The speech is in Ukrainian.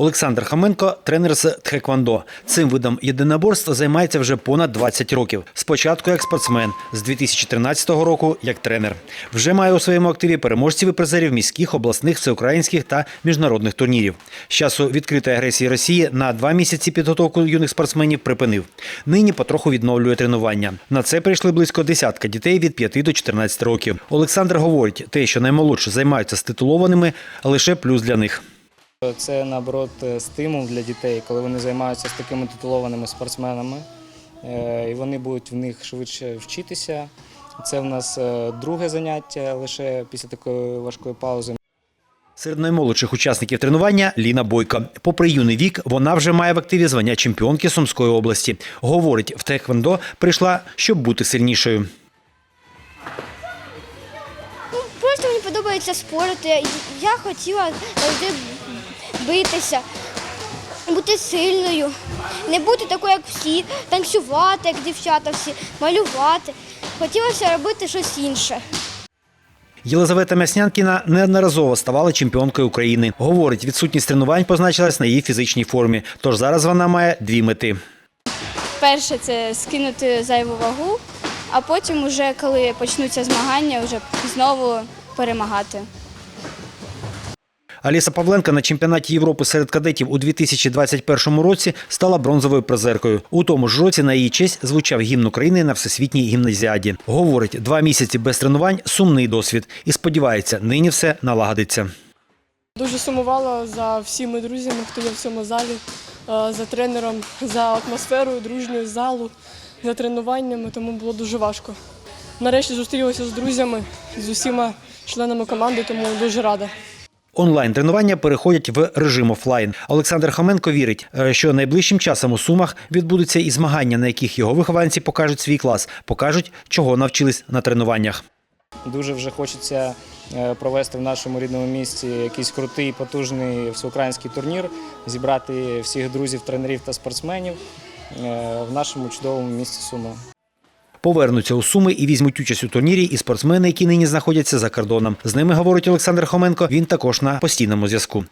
Олександр Хаменко тренер з Тхеквондо. Цим видом єдиноборств займається вже понад 20 років. Спочатку як спортсмен, з 2013 року як тренер. Вже має у своєму активі переможців і призерів міських, обласних, всеукраїнських та міжнародних турнірів. З часу відкритої агресії Росії на два місяці підготовку юних спортсменів припинив. Нині потроху відновлює тренування. На це прийшли близько десятка дітей від 5 до 14 років. Олександр говорить, те, що наймолодші займаються з титулованими, лише плюс для них. Це наоборот е, стимул для дітей, коли вони займаються з такими титулованими спортсменами, Е, і вони будуть в них швидше вчитися. Це в нас е, друге заняття лише після такої важкої паузи. Серед наймолодших учасників тренування Ліна Бойко. Попри юний вік, вона вже має в активі звання чемпіонки Сумської області. Говорить, в Тхеквондо прийшла, щоб бути сильнішою. Ну, просто мені подобається спорт. Я- Я хотіла завжди битися, бути сильною, не бути такою, як всі, танцювати, як дівчата всі, малювати. Хотілося робити щось інше. Єлизавета Мяснянкіна неодноразово ставала чемпіонкою України. Говорить, відсутність тренувань позначилась на її фізичній формі. Тож зараз вона має дві мети. Перше це скинути зайву вагу, а потім, уже коли почнуться змагання, вже знову перемагати. Аліса Павленка на чемпіонаті Європи серед кадетів у 2021 році стала бронзовою призеркою. У тому ж році на її честь звучав гімн України на всесвітній гімназіаді. Говорить, два місяці без тренувань сумний досвід і сподівається, нині все налагодиться. Дуже сумувала за всіми друзями, хто є в цьому залі, е, за тренером, за атмосферою дружньою залу, за тренуваннями, тому було дуже важко. Нарешті зустрілася з друзями, з усіма членами команди, тому дуже рада. Онлайн тренування переходять в режим офлайн. Олександр Хоменко вірить, е, що найближчим часом у Сумах відбудуться і змагання, на яких його вихованці покажуть свій клас, покажуть, чого навчились на тренуваннях. Дуже вже хочеться е, провести в нашому рідному місті якийсь крутий, потужний всеукраїнський турнір, зібрати всіх друзів, тренерів та спортсменів е, в нашому чудовому місті Суми. Повернуться у Суми і візьмуть участь у турнірі і спортсмени, які нині знаходяться за кордоном. З ними говорить Олександр Хоменко. Він також на постійному зв'язку.